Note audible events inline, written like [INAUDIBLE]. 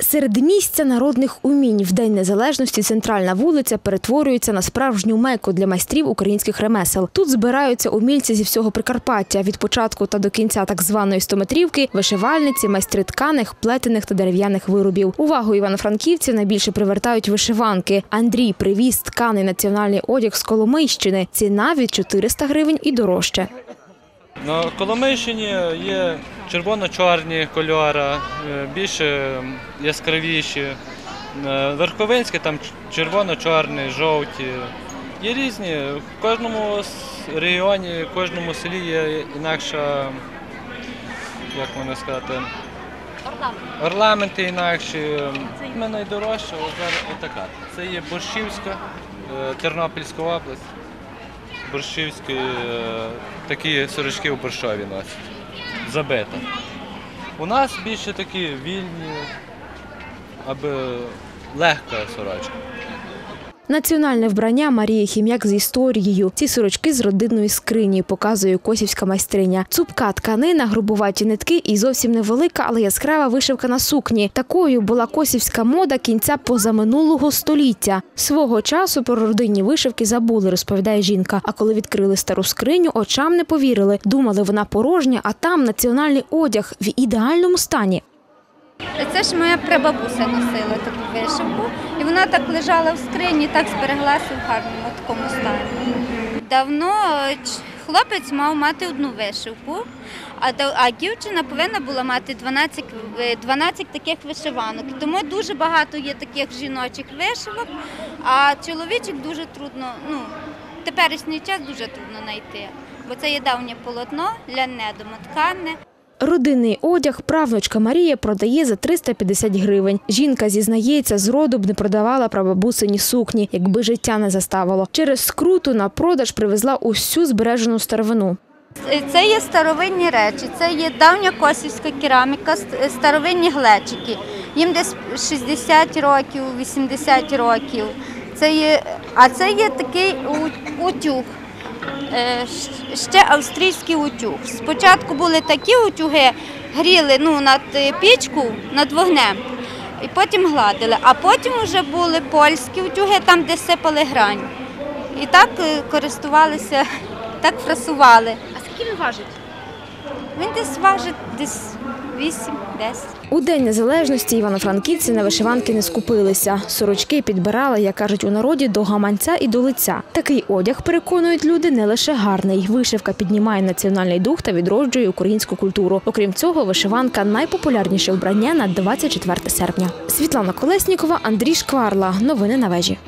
Середмістя народних умінь в День Незалежності центральна вулиця перетворюється на справжню меку для майстрів українських ремесел. Тут збираються умільці зі всього Прикарпаття від початку та до кінця так званої стометрівки, вишивальниці, майстри тканих, плетених та дерев'яних виробів. Увагу івано-франківців найбільше привертають вишиванки. Андрій привіз тканий національний одяг з Коломийщини. Ціна від 400 гривень і дорожче. На Коломийщині є червоно-чорні кольори, е, більш яскравіші. Е, Верховинські там червоно-чорні, жовті. Є різні. В кожному регіоні, в кожному селі є інакша, як можна сказати, орнаменти інакші. Ми найдорожча отака. Це є Борщівська, е, Тернопільська область. Борщівські такі сорочки у борщові носять. Забита. У нас більше такі вільні, аби легка сорочка. Національне вбрання Марії Хім'як з історією. Ці сорочки з родинної скрині, показує косівська майстриня. Цупка тканина, грубуваті нитки і зовсім невелика, але яскрава вишивка на сукні. Такою була косівська мода кінця позаминулого століття. Свого часу про родинні вишивки забули, розповідає жінка. А коли відкрили стару скриню, очам не повірили. Думали, вона порожня, а там національний одяг в ідеальному стані. Це ж моя прабабуся носила таку вишивку, і вона так лежала в скрині, так збереглася в гарному такому стані. Давно е, хлопець мав мати одну вишивку, а, дівчина повинна була мати 12, е, 12 таких вишиванок. Тому дуже багато є таких жіночих вишивок, а чоловічих дуже трудно, ну, теперішній час дуже трудно знайти, бо це є давнє полотно, ляне домотканне. Родинний одяг правнучка Марія продає за 350 гривень. Жінка зізнається, зроду б не продавала прабабусині сукні, якби життя не заставило. Через скруту на продаж привезла усю збережену старовину. Це є старовинні речі, це є давня косівська кераміка, старовинні глечики. Їм десь 60 років, 80 років. Це є, а це є такий утюг. Е, Ще австрійський утюг. Спочатку були такі утюги, гріли ну, над е, пічку, над вогнем, і потім гладили. А потім вже були польські утюги, там, де сипали грань. І так е, користувалися, [LAUGHS] так фрасували. А скільки він важить? Він десь важить десь 8-10. У День Незалежності івано-франківці на вишиванки не скупилися. Сорочки підбирали, як кажуть у народі, до гаманця і до лиця. Такий одяг, переконують люди, не лише гарний. Вишивка піднімає національний дух та відроджує українську культуру. Окрім цього, вишиванка найпопулярніше вбрання на 24 серпня. Світлана Колеснікова, Андрій Шкварла. Новини на вежі.